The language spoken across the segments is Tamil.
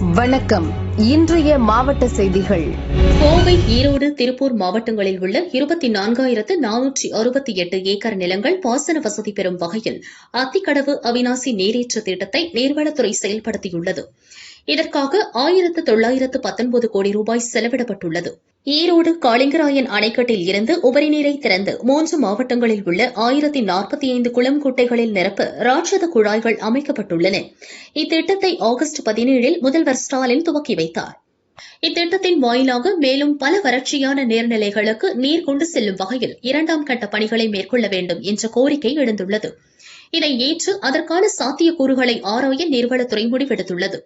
வணக்கம். இன்றைய மாவட்ட செய்திகள். கோவை ஈரோடு திருப்பூர் மாவட்டங்களில் உள்ள இருபத்தி நான்காயிரத்து நானூற்றி அறுபத்தி எட்டு ஏக்கர் நிலங்கள் பாசன வசதி பெறும் வகையில் அத்திக்கடவு அவினாசி நீரேற்று திட்டத்தை நீர்வளத்துறை செயல்படுத்தியுள்ளது. இதற்காக ஆயிரத்து தொள்ளாயிரத்து பத்தொன்பது கோடி ரூபாய் செலவிடப்பட்டுள்ளது. ஈரோடு காளிங்கராயன் அணைக்கட்டில் இருந்து உபரி நீரை திறந்து மூன்று மாவட்டங்களில் உள்ள ஆயிரத்தி நாற்பத்தி ஐந்து குளம் குட்டைகளில் நிரப்ப ராட்சத குழாய்கள் அமைக்கப்பட்டுள்ளன. இத்திட்டத்தை ஆகஸ்ட் பதினேழில் முதல்வர் ஸ்டாலின் துவக்கி வைத்தார். இத்திட்டத்தின் வாயிலாக மேலும் பல வறட்சியான நீர்நிலைகளுக்கு நீர் கொண்டு செல்லும் வகையில் இரண்டாம் கட்ட பணிகளை மேற்கொள்ள வேண்டும் என்ற கோரிக்கை எழுந்துள்ளது. இதை ஏற்று அதற்கான சாத்தியக்கூறுகளை ஆராய நீர்வளத்துறை முடிவெடுத்துள்ளது.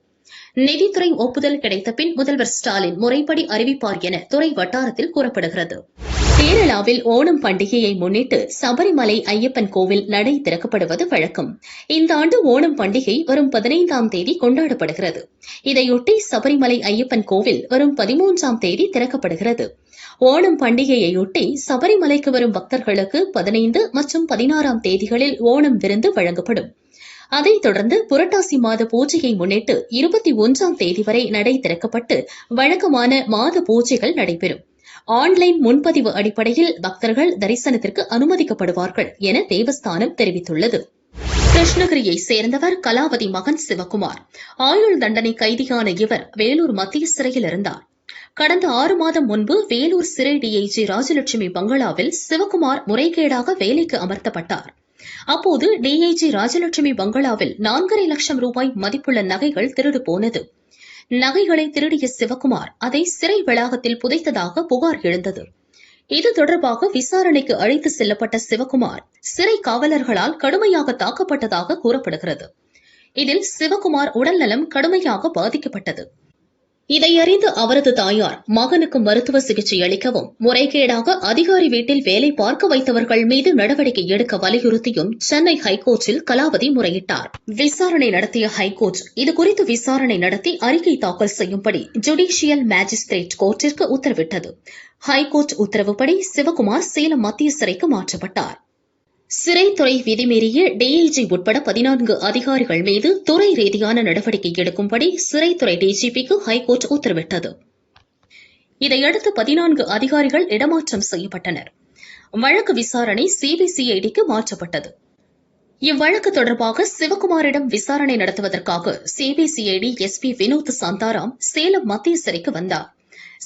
நிதித்துறை ஒப்புதல் கிடைத்த பின் முதல்வர் ஸ்டாலின் முறைப்படி அறிவிப்பார் என துறை வட்டாரத்தில் கூறப்படுகிறது. கேரளாவில் ஓணம் பண்டிகையை முன்னிட்டு சபரிமலை ஐயப்பன் கோவில் நடை திறக்கப்படுவது வழக்கம். இந்த ஆண்டு ஓணம் பண்டிகை வரும் பதினைந்தாம் தேதி கொண்டாடப்படுகிறது. இதையொட்டி சபரிமலை ஐயப்பன் கோவில் வரும் பதிமூன்றாம் தேதி திறக்கப்படுகிறது. ஓணம் பண்டிகையையொட்டி சபரிமலைக்கு வரும் பக்தர்களுக்கு பதினைந்து மற்றும் பதினாறாம் தேதிகளில் ஓணம் விருந்து வழங்கப்படும். அதைத் தொடர்ந்து புரட்டாசி மாத பூஜையை முன்னிட்டு இருபத்தி ஒன்றாம் தேதி வரை நடை திறக்கப்பட்டு வழக்கமான மாத பூஜைகள் நடைபெறும். ஆன்லைன் முன்பதிவு அடிப்படையில் பக்தர்கள் தரிசனத்திற்கு அனுமதிக்கப்படுவார்கள் என தேவஸ்தானம் தெரிவித்துள்ளது. கிருஷ்ணகிரியை சேர்ந்தவர் கலாவதி மகன் சிவகுமார். ஆயுள் தண்டனை கைதியான இவர் வேலூர் மத்திய சிறையில் இருந்தார். கடந்த ஆறு மாதம் முன்பு வேலூர் சிறை டிஐஜி ராஜலட்சுமி பங்களாவில் சிவகுமார் முறைகேடாக வேலைக்கு அமர்த்தப்பட்டார். அப்போது டிஐஜி ராஜலட்சுமி பங்களாவில் நான்கரை லட்சம் ரூபாய் மதிப்புள்ள நகைகள் திருடு போனது. நகைகளை திருடிய சிவகுமார் அதை சிறை வளாகத்தில் புதைத்ததாக புகார் எழுந்தது. இது தொடர்பாக விசாரணைக்கு அழைத்து செல்லப்பட்ட சிவகுமார் சிறை காவலர்களால் கடுமையாக தாக்கப்பட்டதாக கூறப்படுகிறது. இதில் சிவகுமார் உடல்நலம் கடுமையாக பாதிக்கப்பட்டது. இதையறிந்து அவரது தாயார் மகனுக்கு மருத்துவ சிகிச்சை அளிக்கவும் முறைகேடாக அதிகாரி வீட்டில் வேலை பார்க்க வைத்தவர்கள் மீது நடவடிக்கை எடுக்க வலியுறுத்தியும் சென்னை ஹைகோர்ட்டில் கலாவதி முறையிட்டார். விசாரணை நடத்திய ஹைகோர்ட் இதுகுறித்து விசாரணை நடத்தி அறிக்கை தாக்கல் செய்யும்படி ஜுடிஷியல் மேஜிஸ்திரேட் கோர்ட்டிற்கு உத்தரவிட்டது. ஹைகோர்ட் உத்தரவுப்படி சிவகுமார் சேலம் மத்திய சிறைக்கு மாற்றப்பட்டார். சிறைத்துறை விதிமீறிய டிஐஜி உட்பட பதினான்கு அதிகாரிகள் மீது துறை ரீதியான நடவடிக்கை எடுக்கும்படி சிறைத்துறை டிஜிபிக்கு ஹைகோர்ட் உத்தரவிட்டது. இதையடுத்து பதினான்கு அதிகாரிகள் இடமாற்றம் செய்யப்பட்டனர். வழக்கு விசாரணை சிபிசிஐடிக்கு மாற்றப்பட்டது. இவ்வழக்கு தொடர்பாக சிவகுமாரிடம் விசாரணை நடத்துவதற்காக சிபிசிஐடி எஸ்பி வினோத் சாந்தாராம் சேலம் மத்திய சிறைக்கு வந்தார்.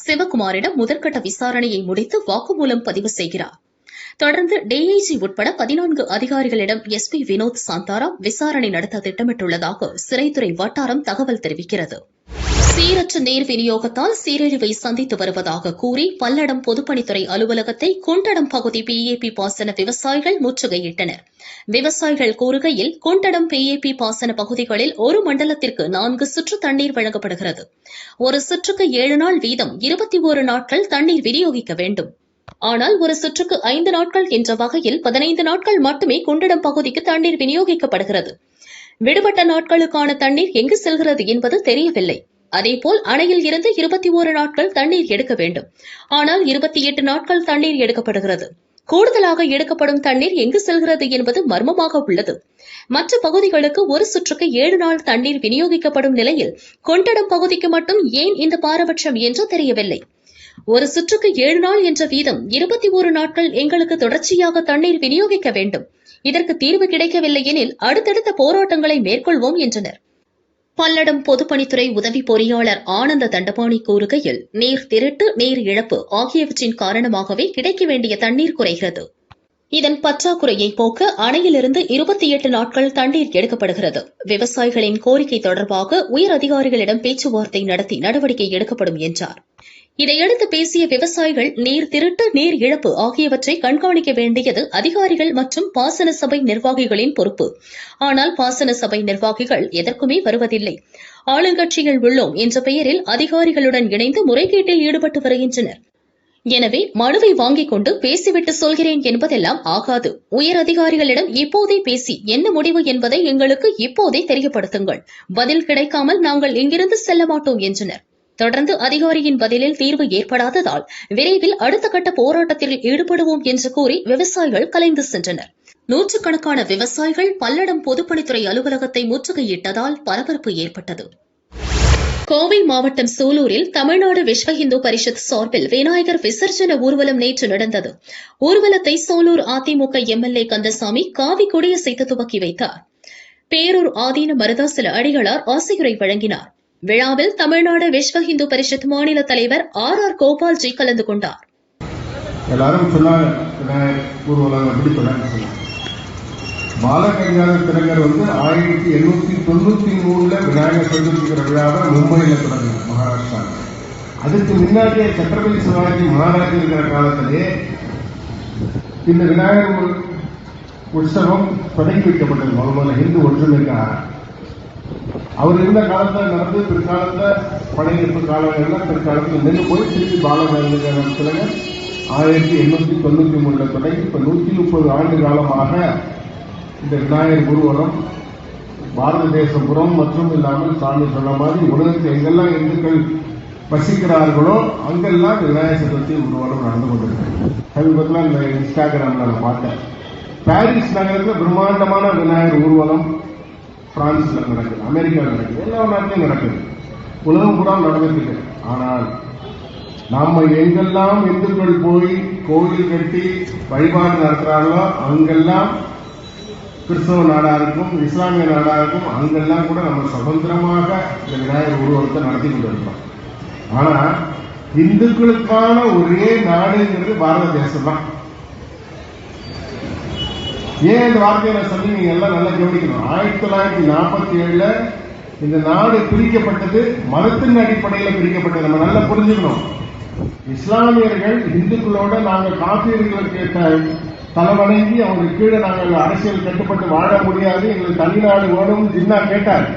சிவகுமாரிடம் முதற்கட்ட விசாரணையை முடித்து வாக்குமூலம் பதிவு செய்கிறார். தொடர்ந்து டிஐஜி உட்பட பதினான்கு அதிகாரிகளிடம் எஸ் பி வினோத் சாந்தாராம் விசாரணை நடத்த திட்டமிட்டுள்ளதாக சிறைத்துறை வட்டாரம் தகவல் தெரிவிக்கிறது. சீரற்ற நீர் விநியோகத்தால் சீரழிவை சந்தித்து வருவதாக கூறி பல்லடம் பொதுப்பணித்துறை அலுவலகத்தை குண்டடம் பகுதி பிஏபி பாசன விவசாயிகள் முற்றுகையிட்டனர். விவசாயிகள் கூறுகையில் குண்டடம் பிஏபி பாசன பகுதிகளில் ஒரு மண்டலத்திற்கு நான்கு சுற்று தண்ணீர் வழங்கப்படுகிறது. ஒரு சுற்றுக்கு ஏழு நாள் வீதம் இருபத்தி ஒரு நாட்கள் தண்ணீர் விநியோகிக்க வேண்டும். ஆனால் ஒரு சுற்றுக்கு ஐந்து நாட்கள் என்ற வகையில் பதினைந்து நாட்கள் மட்டுமே குண்டிடம் பகுதிக்கு தண்ணீர் விநியோகிக்கப்படுகிறது. விடுபட்ட நாட்களுக்கான தண்ணீர் எங்கு செல்கிறது என்பது தெரியவில்லை. அதேபோல் அணையில் இருந்து இருபத்தி ஓரு நாட்கள் தண்ணீர் எடுக்க வேண்டும். ஆனால் இருபத்தி எட்டு நாட்கள் தண்ணீர் எடுக்கப்படுகிறது. கூடுதலாக எடுக்கப்படும் தண்ணீர் எங்கு செல்கிறது என்பது மர்மமாக உள்ளது. மற்ற பகுதிகளுக்கு ஒரு சுற்றுக்கு ஏழு நாள் தண்ணீர் விநியோகிக்கப்படும் நிலையில் கொண்டடம் பகுதிக்கு மட்டும் ஏன் இந்த பாரபட்சம் என்று தெரியவில்லை. ஒரு சுற்றுக்கு ஏழு நாள் என்ற வீதம் இருபத்தி ஒரு நாட்கள் எங்களுக்கு தொடர்ச்சியாக தண்ணீர் விநியோகிக்க வேண்டும். இதற்கு தீர்வு கிடைக்கவில்லை எனில் அடுத்தடுத்த போராட்டங்களை மேற்கொள்வோம் என்றனர். பல்லடம் பொதுப்பணித்துறை உதவி பொறியாளர் ஆனந்த தண்டபாணி கூறுகையில் நீர் திருட்டு நீர் இழப்பு ஆகியவற்றின் காரணமாகவே கிடைக்க வேண்டிய தண்ணீர் குறைகிறது. இதன் பற்றாக்குறையை போக்க அணையிலிருந்து இருபத்தி எட்டு நாட்கள் தண்ணீர் எடுக்கப்படுகிறது. விவசாயிகளின் கோரிக்கை தொடர்பாக உயர் அதிகாரிகளிடம் பேச்சுவார்த்தை நடத்தி நடவடிக்கை எடுக்கப்படும் என்றார். இதையடுத்து பேசிய விவசாயிகள் நீர் திருட்டு நீர் இழப்பு ஆகியவற்றை கண்காணிக்க வேண்டியது அதிகாரிகள் மற்றும் பாசன சபை நிர்வாகிகளின் பொறுப்பு. ஆனால் பாசன சபை நிர்வாகிகள் எதற்குமே வருவதில்லை. ஆளுங்கட்சிகள் உள்ளோம் என்ற பெயரில் அதிகாரிகளுடன் இணைந்து முறைகேட்டில் ஈடுபட்டு வருகின்றனர். எனவே மனுவை வாங்கிக் கொண்டு பேசிவிட்டு சொல்கிறேன் என்பதெல்லாம் ஆகாது. உயர் அதிகாரிகளிடம் இப்போதே பேசி என்ன முடிவு என்பதை எங்களுக்கு இப்போதே தெரியப்படுத்துங்கள். பதில் கிடைக்காமல் நாங்கள் இங்கிருந்து செல்ல மாட்டோம் என்றனர். தொடர்ந்து அதிகாரியின் பதிலில் தீர்வு ஏற்படாததால் விரைவில் அடுத்த கட்ட போராட்டத்தில் ஈடுபடுவோம் என்று கூறி விவசாயிகள் கலைந்து சென்றனர். நூற்றுக்கணக்கான விவசாயிகள் பல்லடம் பொதுப்பணித்துறை அலுவலகத்தை முற்றுகையிட்டதால் பரபரப்பு ஏற்பட்டது. கோவை மாவட்டம் சூலூரில் தமிழ்நாடு விஸ்வ இந்து பரிஷத் சார்பில் விநாயகர் விசர்ஜன ஊர்வலம் நேற்று நடந்தது. ஊர்வலத்தை சூலூர் அதிமுக எம்எல்ஏ கந்தசாமி காவி கொடியசைத்து துவக்கி வைத்தார். பேரூர் ஆதீன மருதாசில அடிகளார் ஆசியுரை வழங்கினார். விழாவில் தமிழ்நாடு விஸ்வ இந்து பரிஷத் மாநில தலைவர் ஆர் ஆர் கோபால்ஜி கலந்து கொண்டார். எல்லாரும் சொன்னாங்க விநாயகர் திலகர் வந்து ஆயிரத்தி எண்ணூத்தி தொண்ணூத்தி மூணுல விநாயகர் சதுர்த்திக்கிற விழாவை மும்பையில தொடங்கினார் மகாராஷ்டிரா. அதுக்கு முன்னாடியே சத்ரபதி சிவாஜி மகாராஜ் இருக்கிற காலத்திலே இந்த விநாயகர் உற்சவம் தொடங்கி வைக்கப்பட்டது. முதல்ல இந்து ஒற்றுமைக்காக. அவர் இருந்த காலத்தில் நடந்து பிற்காலத்தில் படையெடுப்பு காலங்கள்ல பிற்காலத்தில் நின்று போய் திருப்பி பாலகங்காத திலகர் ஆயிரத்தி எண்ணூத்தி தொண்ணூத்தி மூணுல தொடங்கி இப்ப நூத்தி முப்பது ஆண்டு காலமாக இந்த விநாயகர் குருவரம் பாரத தேசம் மற்றும் இல்லாமல் சாமி சொன்ன மாதிரி உலகத்தில் எங்கெல்லாம் இந்துக்கள் வசிக்கிறார்களோ அங்கெல்லாம் விநாயகர் சதுர்த்தி உருவாரம் நடந்து கொண்டிருக்கு சமீபத்தில் இந்த இன்ஸ்டாகிராம்ல நான் பார்த்தேன். பாரிஸ் நகரத்தில் பிரம்மாண்டமான விநாயகர் ஊர்வலம். பிரான்ஸ்ல நடக்குது அமெரிக்கா நடக்குது எல்லா நாட்டிலையும் நடக்குது. உலகம் கூட நடந்துட்டு ஆனால் நாம எங்கெல்லாம் இந்துக்கள் போய் கோவில் கட்டி வழிபாடு நடத்துறாங்களோ அங்கெல்லாம் கிறிஸ்தவ நாடா இருக்கும் இஸ்லாமிய நாடா இருக்கும் அங்கெல்லாம் கூட நம்ம சுதந்திரமாக இந்த விநாயகர் ஊர்வலத்தை நடத்தி கொண்டிருக்கிறோம். ஆனா இந்துக்களுக்கான ஒரே நாடுங்கிறது பாரத தேசம் தான் ஏன் இந்த வார்த்தையை நான் சொல்லி நீங்க எல்லாம் நல்லா கவனிக்கணும்? ஆயிரத்தி தொள்ளாயிரத்தி நாற்பத்தி ஏழுல இந்த நாடு பிரிக்கப்பட்டது மதத்தின் அடிப்படையில் பிரிக்கப்பட்டது. நம்ம நல்லா புரிஞ்சுக்கணும். இஸ்லாமியர்கள் இந்துக்களோட நாங்கள் காப்பீர்களுக்கு த- தலைவணங்கி அவங்க கீழே நாங்கள் அரசியல் கட்டுப்பட்டு வாழ முடியாது. எங்களுக்கு தனிநாடு வேணும் ஜின்னா கேட்டார்.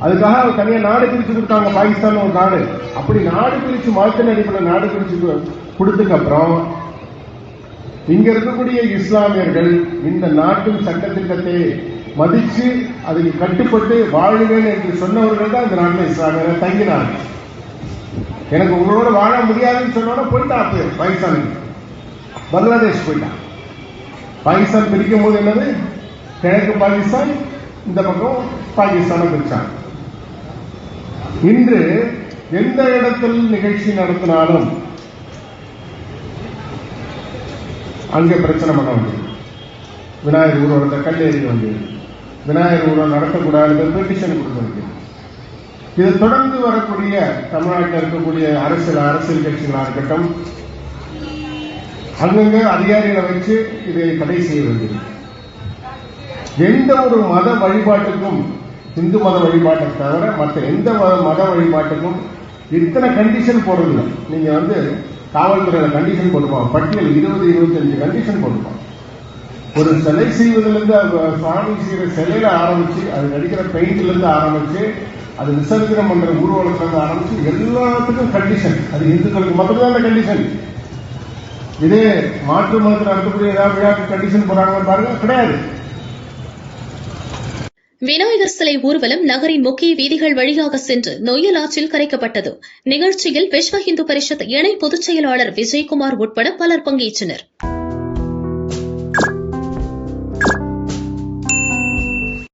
அதுக்காக அவர் தனியாக நாடு பிரிச்சு கொடுத்தாங்க. பாகிஸ்தான் ஒரு நாடு. அப்படி நாடு பிரிச்சு மதத்தின் அடிப்படையில் நாடு பிரிச்சு கொடுத்ததுக்கு அப்புறம் இங்க இருக்கக்கூடிய இஸ்லாமியர்கள் இந்த நாட்டின் சட்டத்திட்டத்தை மதிச்சு அதுக்கு கட்டுப்பட்டு வாழுவேன் என்று சொன்னவர்கள் தான் இந்த நாட்டில் இஸ்லாமியர்கள் தங்கினார்கள் எனக்கு உங்களோட வாழ முடியாதுன்னு சொன்னோட போயிட்டான் அப்ப பாகிஸ்தானுக்கு பங்களாதேஷ் போயிட்டான் பாகிஸ்தான் பிரிக்கும் போது என்னது? கிழக்கு பாகிஸ்தான் இந்த பக்கம் பாகிஸ்தானை பிரிச்சாங்க. இன்று எந்த இடத்தில் நிகழ்ச்சி நடத்தினாலும் அங்கே பிரச்சனை பண்ண வேண்டியது. விநாயகர் ஊர்வலத்தை கல்லெறி வேண்டியது விநாயகர் ஊர்வலம் நடத்தக்கூடாது பெட்டிஷன் கொடுக்க வேண்டியது. இது தொடர்ந்து வரக்கூடிய தமிழ்நாட்டில் இருக்கக்கூடிய அரசியல் அரசியல் கட்சிகளாக இருக்கட்டும் அங்கங்க அதிகாரிகளை வச்சு இதை தடை செய்ய வேண்டியது. எந்த ஒரு மத வழிபாட்டுக்கும் இந்து மத வழிபாட்டை தவிர மற்ற எந்த மத மத வழிபாட்டுக்கும் இத்தனை கண்டிஷன் போடுறதில்லை. நீங்க வந்து காவல்துறையில கண்டிஷன் போட்டுப்பாங்க பட்டியல் இருபது இருபத்தஞ்சு கண்டிஷன் போட்டுப்பாங்க ஒரு சிலை செய்வதிலிருந்து அது சுவாமி செய்கிற சிலையில ஆரம்பிச்சு அது நடிக்கிற பெயிண்ட்ல இருந்து ஆரம்பிச்சு அது விசர்ஜனம் பண்ற ஊர்வலத்துல இருந்து ஆரம்பிச்சு எல்லாத்துக்கும் கண்டிஷன் அது இந்துக்களுக்கு மட்டும்தான் அந்த கண்டிஷன் இதே மாற்று மதத்தில் நடத்தக்கூடிய ஏதாவது விழாக்கு கண்டிஷன் போறாங்கன்னு பாருங்க கிடையாது. விநாயகர் சிலை ஊர்வலம் நகரின் முக்கிய வீதிகள் வழியாக சென்று நொய்யல் ஆற்றில் கரைக்கப்பட்டது. நிகழ்ச்சியில் விஸ்வ இந்து பரிஷத் இணை பொதுச் செயலாளர் விஜயகுமார் உட்பட பலர் பங்கேற்றனர்.